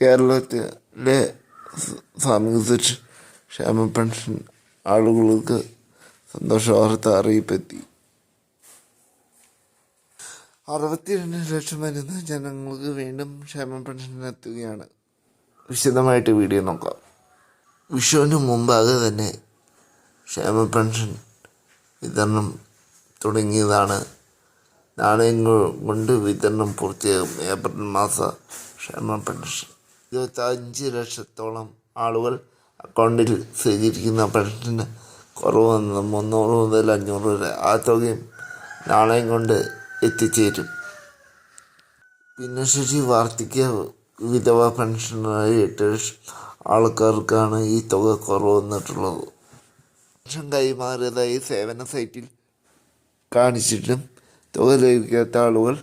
കേരളത്തിലെ സാമൂഹ്യ ക്ഷേമ പെൻഷൻ ആളുകൾക്ക് സന്തോഷ വാർത്ത അറിയിപ്പെത്തി. അറുപത്തിരണ്ട് ലക്ഷം വരുന്ന ജനങ്ങൾക്ക് വീണ്ടും ക്ഷേമ പെൻഷൻ എത്തുകയാണ്. വിശദമായിട്ട് വീഡിയോ നോക്കാം. വിഷുവിന് മുമ്പാകെ തന്നെ ക്ഷേമ പെൻഷൻ വിതരണം തുടങ്ങിയതാണ്. നാണയങ്ങൾ കൊണ്ട് വിതരണം പൂർത്തിയാകും. ഏപ്രിൽ മാസ ക്ഷേമ പെൻഷൻ. ഇരുപത്തഞ്ച് ലക്ഷത്തോളം ആളുകൾ അക്കൗണ്ടിൽ സ്വീകരിക്കുന്ന പെൻഷന് കുറവ് വന്നത് മുന്നൂറ് മുതൽ അഞ്ഞൂറ് വരെ ആ തുകയും നാളെയും കൊണ്ട് എത്തിച്ചേരും. ഭിന്നശേഷി വാർദ്ധക്യ വിധവ പെൻഷനായി എട്ട് ലക്ഷം ആൾക്കാർക്കാണ് ഈ തുക കുറവ് വന്നിട്ടുള്ളത്. പെൻഷൻ കൈമാറിയതായി സേവന സൈറ്റിൽ കാണിച്ചിട്ടും തുക ലഭിക്കാത്ത ആളുകൾ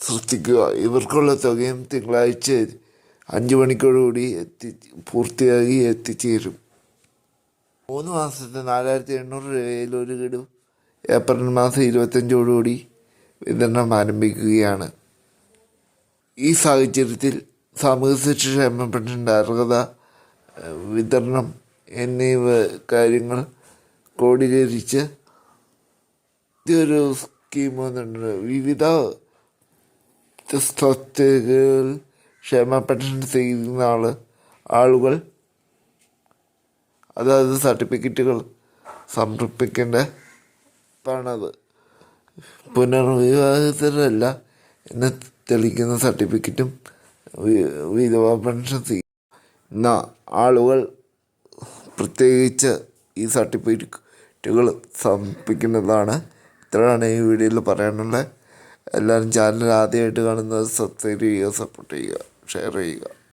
സൃഷ്ടിക്കുക ഇവർക്കുള്ള തുകയും തിങ്കളാഴ്ച അഞ്ച് മണിക്കോടുകൂടി എത്തി പൂർത്തിയാക്കി എത്തിച്ചേരും. മൂന്ന് മാസത്തെ നാലായിരത്തി എണ്ണൂറ് രൂപയിൽ ഒരു ഗഡു ഏപ്രിൽ മാസം ഇരുപത്തഞ്ചോടുകൂടി വിതരണം ആരംഭിക്കുകയാണ്. ഈ സാഹചര്യത്തിൽ സാമൂഹ്യ സുരക്ഷ ക്ഷേമ പെൻഷന്റെ അർഹത വിതരണം എന്നിവ കാര്യങ്ങൾ ക്രോഡീകരിച്ച് പുതിയൊരു സ്കീം വന്നിട്ടുണ്ട്. വിവിധ സ്വത്തുകൾ ക്ഷേമ പെൻഷൻ ചെയ്യുന്ന ആൾ ആളുകൾ. അതായത് സർട്ടിഫിക്കറ്റുകൾ സമർപ്പിക്കേണ്ടതാണത്. പുനർവിവാഹിതരല്ല എന്ന് തെളിയിക്കുന്ന സർട്ടിഫിക്കറ്റും വിധവ പെൻഷൻ ചെയ്യുന്ന ആളുകൾ പ്രത്യേകിച്ച് ഈ സർട്ടിഫിക്കറ്റുകൾ സമർപ്പിക്കുന്നതാണ്. ഇത്രയാണ് ഈ വീഡിയോയിൽ പറയാനുള്ളത്. എല്ലാവരും ചാനൽ ആദ്യമായിട്ട് കാണുന്നത് സബ്സ്ക്രൈബ് ചെയ്യുക സപ്പോർട്ട് ചെയ്യുക ഷെയർ ചെയ്യുക.